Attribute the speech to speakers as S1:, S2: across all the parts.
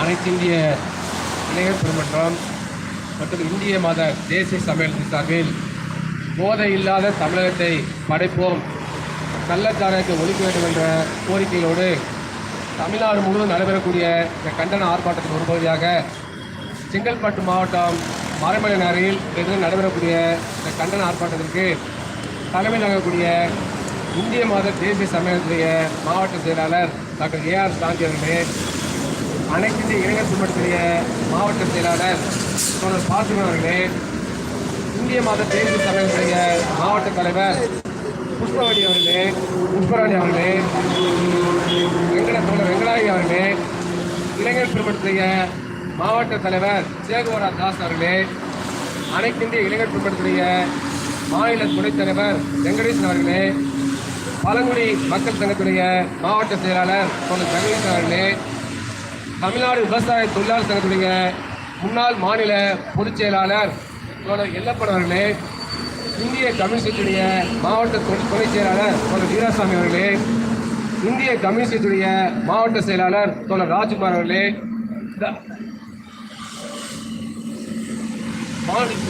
S1: அனைத்து இந்திய இளைஞர் பெருமன்றம் மற்றும் இந்திய மத தேசிய சமையல் சார்பில் போதை இல்லாத தமிழகத்தை படைப்போம். கள்ளச்சாராயத்தை ஒழிக்க வேண்டும் என்ற கோரிக்கையோடு தமிழ்நாடு முழுவதும் நடைபெறக்கூடிய இந்த கண்டன ஆர்ப்பாட்டத்தின் ஒரு பகுதியாக செங்கல்பட்டு மாவட்டம் மறைமலை நகரில் இன்று நடைபெறக்கூடிய இந்த கண்டன ஆர்ப்பாட்டத்திற்கு தலைமை நகரக்கூடிய இந்திய மாத தேசிய சமயத்துடைய மாவட்ட செயலாளர் டாக்டர் ஏஆர் சாந்தி அவர்களே அனைத்து இந்திய இளைஞர் குடும்பத்துடைய மாவட்ட செயலாளர் தோழர் பாசிமன் அவர்களே இந்திய மத தேர்வு சம்மேளனத்துடைய மாவட்ட தலைவர் புஷ்பவடி அவர்களே புஷ்பராணி அவர்களே வெங்கட தோழர் வெங்கடாயி அவர்களே இளைஞர் பிரிபடுத்திய மாவட்ட தலைவர் சேகுவரா தாஸ் அவர்களே அனைத்து இந்திய இளைஞர் பிரிபடுத்திய மாநில துணைத் தலைவர் வெங்கடேசன் அவர்களே பழங்குடி மக்கள் சங்கத்துடைய மாவட்ட செயலாளர் தோழர் ஜெகதீஷ் அவர்களே தமிழ்நாடு விவசாய தொழிலாளர் சங்கத்துடைய முன்னாள் மாநில பொதுச் செயலாளர் தோழர் எல்லப்பன் அவர்களே இந்திய கம்யூனிஸ்டுடைய மாவட்ட துணை துணைச் செயலாளர் தோழர் வீராசாமி அவர்களே இந்திய கம்யூனிஸ்டுடைய மாவட்ட செயலாளர் தோழர் ராஜ்குமார் அவர்களே இந்த-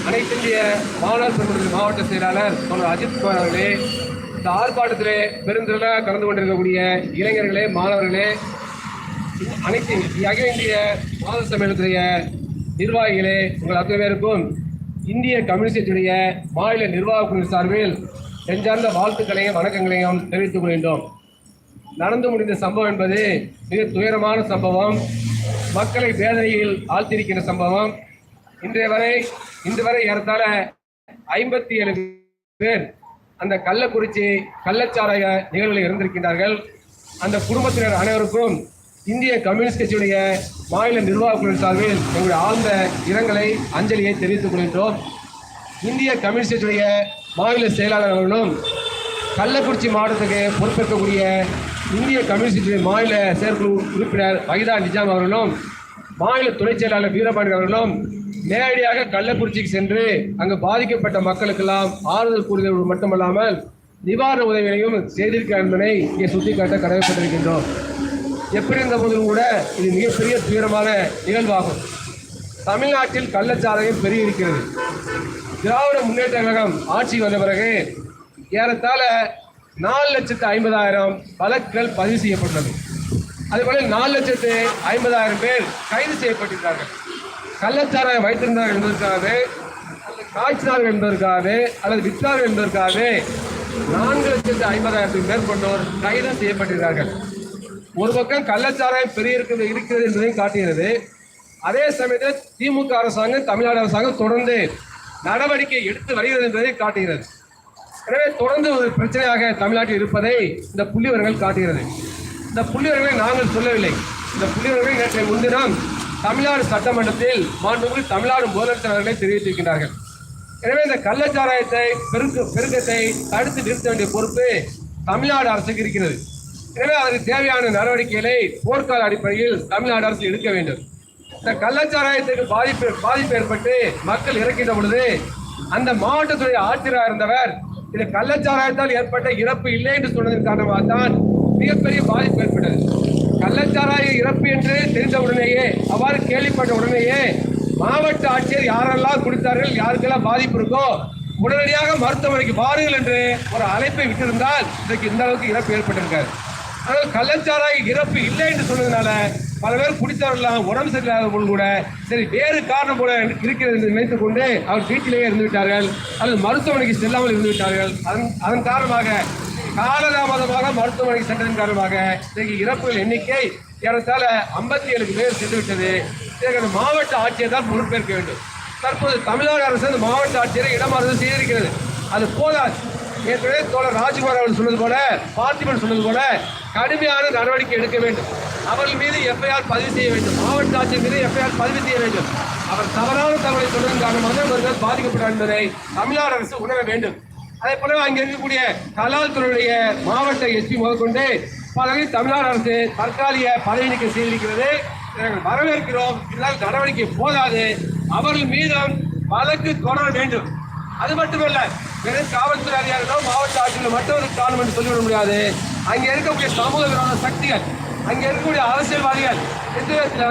S1: அனைத்து இந்திய மாணவர் சங்கத்தின் மாவட்ட செயலாளர் தோழர் அஜித்குமார் அவர்களே இந்த ஆர்ப்பாட்டத்திலே பெருந்திரளாக கலந்து கொண்டிருக்கக்கூடிய இளைஞர்களே மாணவர்களே அனைத்து அகில இந்திய மாத சம்மேளனத்துடைய நிர்வாகிகளே உங்கள் அத்தனை பேருக்கும் இந்திய கம்யூனிஸ்டுடைய மாநில நிர்வாக குழு சார்பில் நெஞ்சார்ந்த வாழ்த்துக்களையும் வணக்கங்களையும் தெரிவித்துக் கொள்கின்றோம். நடந்து முடிந்த சம்பவம் என்பது மிக துயரமான சம்பவம். மக்களை வேதனையில் ஆழ்த்திருக்கிற சம்பவம். இன்றைய வரை இன்று வரை ஏறத்தாழ ஐம்பத்தி ஏழு பேர் அந்த கள்ளக்குறிச்சி கள்ளச்சாராய நிகழ்வுகளில் இருந்திருக்கின்றார்கள் அந்த குடும்பத்தினர் அனைவருக்கும் இந்திய கம்யூனிஸ்ட் கட்சியுடைய மாநில நிர்வாக குழு சார்பில் எங்களுடைய ஆழ்ந்த இரங்கலை அஞ்சலியை தெரிவித்துக் கொள்கின்றோம். இந்திய கம்யூனிஸ்ட் கட்சியுடைய மாநில செயலாளர் அவர்களும் கள்ளக்குறிச்சி மாவட்டத்துக்கு பொறுப்பேற்கக்கூடிய இந்திய கம்யூனிஸ்ட் கட்சியுடைய மாநில செயற்குழு உறுப்பினர் வகிதா நிஜாம் அவர்களும் மாநில துணைச் செயலாளர் வீரபாண்டி அவர்களும் நேரடியாக கள்ளக்குறிச்சிக்கு சென்று அங்கு பாதிக்கப்பட்ட மக்களுக்கெல்லாம் ஆறுதல் கூறுதல் மட்டுமல்லாமல் நிவாரண உதவிகளையும் செய்திருக்கிறார் என்பதை இங்கே சுட்டிக்காட்ட கடமைப்பட்டிருக்கின்றோம். எப்படி இருந்த போதிலும் கூட இது மிகப்பெரிய தீவிரமான நிகழ்வாகும். தமிழ்நாட்டில் கள்ளச்சாராயம் பெரிய இருக்கிறது திராவிட முன்னேற்ற கழகம் ஆட்சி வந்த பிறகு ஏறத்தாழ நாலு லட்சத்து ஐம்பதாயிரம் வழக்குகள் பதிவு செய்யப்பட்டது. அதுபோல நாலு லட்சத்து ஐம்பதாயிரம் பேர் கைது செய்யப்பட்டிருந்தார்கள். கள்ளச்சாராயம் வைத்திருந்தார்கள் என்பதற்காகவே காய்ச்சினார்கள் என்பதற்காகவே அல்லது விற்றார்கள் என்பதற்காகவே நான்கு லட்சத்து ஐம்பதாயிரத்துக்கு மேற்கொண்டோர் கைது செய்யப்பட்டிருக்கிறார்கள் ஒரு பக்கம் கள்ளச்சாராயம் பெரிய இருக்கிறது இருக்கிறது என்பதையும் காட்டுகிறது. அதே சமயத்தில் திமுக அரசாங்கம் தமிழ்நாடு அரசாங்கம் தொடர்ந்து நடவடிக்கை எடுத்து வருகிறது என்பதை காட்டுகிறது. எனவே தொடர்ந்து ஒரு பிரச்சனையாக தமிழ்நாட்டில் இருப்பதை இந்த புள்ளிவரங்கள் காட்டுகிறது. இந்த புள்ளிவரங்களை நாங்கள் சொல்லவில்லை. இந்த புள்ளிவரங்களை நேற்றைய முன்தினம் தமிழ்நாடு சட்டமன்றத்தில் மாண்புமிகு தமிழ்நாடு முதலமைச்சர் அவர்களை தெரிவித்திருக்கிறார்கள் எனவே இந்த கள்ளச்சாராயத்தை பெருக்கு பெருக்கத்தை தடுத்து நிறுத்த வேண்டிய பொறுப்பு தமிழ்நாடு அரசுக்கு இருக்கிறது. எனவே அதற்கு தேவையான நடவடிக்கைகளை போர்க்கால அடிப்படையில் தமிழ்நாடு அரசு எடுக்க வேண்டும். இந்த கள்ளச்சாராயத்துக்கு பாதிப்பு பாதிப்பு ஏற்பட்டு மக்கள் இறக்கின்ற பொழுது அந்த மாவட்டத்துடைய ஆட்சியராக இருந்தவர் இது கள்ளச்சாராயத்தால் ஏற்பட்ட இறப்பு இல்லை என்று சொன்னதன் காரணமாக தான் மிகப்பெரிய பாதிப்பு ஏற்பட்டது. கள்ளச்சாராய இறப்பு என்று தெரிந்த உடனேயே அவ்வாறு கேள்விப்பட்ட உடனேயே மாவட்ட ஆட்சியர் யாரெல்லாம் குடித்தார்கள் யாருக்கெல்லாம் பாதிப்பு இருக்கோ உடனடியாக மருத்துவமனைக்கு வாருங்கள் என்று ஒரு அழைப்பை விட்டிருந்தால் இதற்கு இந்த அளவுக்கு இறப்பு ஏற்பட்டிருக்காரு ஆனால் கள்ளச்சாராய இறப்பு இல்லை என்று சொன்னதுனால பல பேர் குடித்தவர்களாம் உடம்பு சரியில்லாதவர்கள் கூட சரி வேறு காரணம் கூட இருக்கிறது என்று நினைத்துக் கொண்டு அவர் வீட்டிலேயே இருந்து விட்டார்கள். அல்லது மருத்துவமனைக்கு செல்லாமல் இருந்து விட்டார்கள். அதன் அதன் காரணமாக காலதாமதமாக மருத்துவமனைக்கு சென்றதன் காரணமாக இன்றைக்கு இறப்புகள் எண்ணிக்கை ஏறத்தாழ ஐம்பத்தி ஏழு பேர் சென்றுவிட்டது இதற்கு மாவட்ட ஆட்சியர் தான் பொறுப்பேற்க வேண்டும். தற்போது தமிழ்நாடு அரசு அந்த மாவட்ட ஆட்சியரை இடமாறுதல் செய்திருக்கிறது. அது போதாது. ஏற்கனவே தோழர் ராஜ்குமார் அவர்கள் சொன்னது போல பார்த்திபன் சொன்னது போல கடுமையான நடவடிக்கை எடுக்க வேண்டும். அவர்கள் மீது எஃப்ஐஆர் பதிவு செய்ய வேண்டும். மாவட்ட ஆட்சியர் மீது எஃப்ஐஆர் பதிவு செய்ய வேண்டும். அவர் தவறான தகவலை சொன்னதன் காரணமாக அவர்கள் பாதிக்கப்பட்டார் என்பதை தமிழ்நாடு அரசு உணர வேண்டும். அதே போல அங்கே இருக்கக்கூடிய கலால் துறையுடைய மாவட்ட எஸ்பி முதற்கொண்டு பலரையும் தமிழ்நாடு அரசு தற்காலிக பதவி நீக்கம் செய்திருக்கிறது. நாங்கள் வரவேற்கிறோம். இதனால் நடவடிக்கை போதாது. அவர்கள் மீதும் வழக்கு தொடர வேண்டும். அது மட்டுமல்ல வெறும் காவல்துறை அதிகாரிகளோ மாவட்ட ஆட்சியில் மட்டும் ஒரு காரணம் என்று சொல்லிவிட முடியாது. அங்கே இருக்கக்கூடிய சமூக விரோத சக்திகள் அங்கே இருக்கக்கூடிய அரசியல்வாதிகள் எந்த விதத்தில்